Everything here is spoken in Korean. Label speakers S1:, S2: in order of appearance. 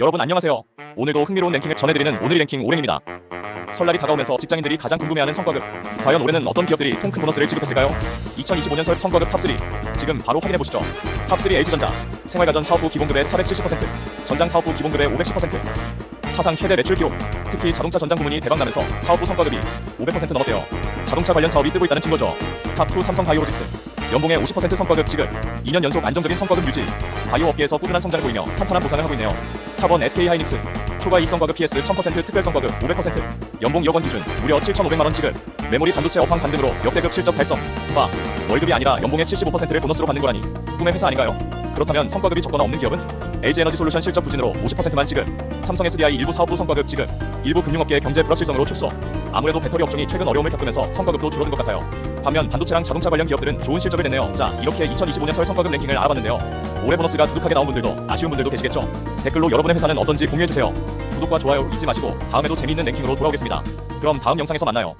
S1: 여러분 안녕하세요. 오늘도 흥미로운 랭킹을 전해드리는 오늘의 랭킹 오랭입니다. 설날이 다가오면서 직장인들이 가장 궁금해하는 성과급. 과연 올해는 어떤 기업들이 통큰 보너스를 지급했을까요? 2025년 설 성과급 탑3 지금 바로 확인해 보시죠. 탑3 LG전자 생활가전 사업부 기본급의 470%, 전장 사업부 기본급의 510%. 사상 최대 매출 기록. 특히 자동차 전장 부문이 대박나면서 사업부 성과급이 500% 넘었대요. 자동차 관련 사업이 뜨고 있다는 증거죠. 탑2 삼성 바이오로직스 연봉의 50% 성과급 지급, 2년 연속 안정적인 성과급 유지, 바이오 업계에서 꾸준한 성장을 보이며 탄탄한 보상을 하고 있네요. 탑원 SK 하이닉스 초과 이익 성과급 PS 1000% 특별 성과급 500% 연봉 2억 원 기준 무려 7,500만 원 지급 메모리 반도체 업황 반등으로 역대급 실적 달성 와 월급이 아니라 연봉의 75%를 보너스로 받는 거라니 꿈의 회사 아닌가요? 그렇다면 성과급이 적거나 없는 기업은 LG에너지 솔루션 실적 부진으로 50%만 지급 삼성 SDI 일부 사업부 성과급 지급 일부 금융업계의 경제 불확실성으로 축소. 아무래도 배터리 업종이 최근 어려움을 겪으면서 성과급도 줄어든 것 같아요. 반면 반도체랑 자동차 관련 기업들은 좋은 실적을 냈네요. 자 이렇게 2025년 설 성과급 랭킹을 알아봤는데요. 올해 보너스가 두둑하게 나온 분들도 아쉬운 분들도 계시겠죠? 댓글로 여러분의 회사는 어떤지 공유해주세요. 구독과 좋아요 잊지 마시고 다음에도 재미있는 랭킹으로 돌아오겠습니다. 그럼 다음 영상에서 만나요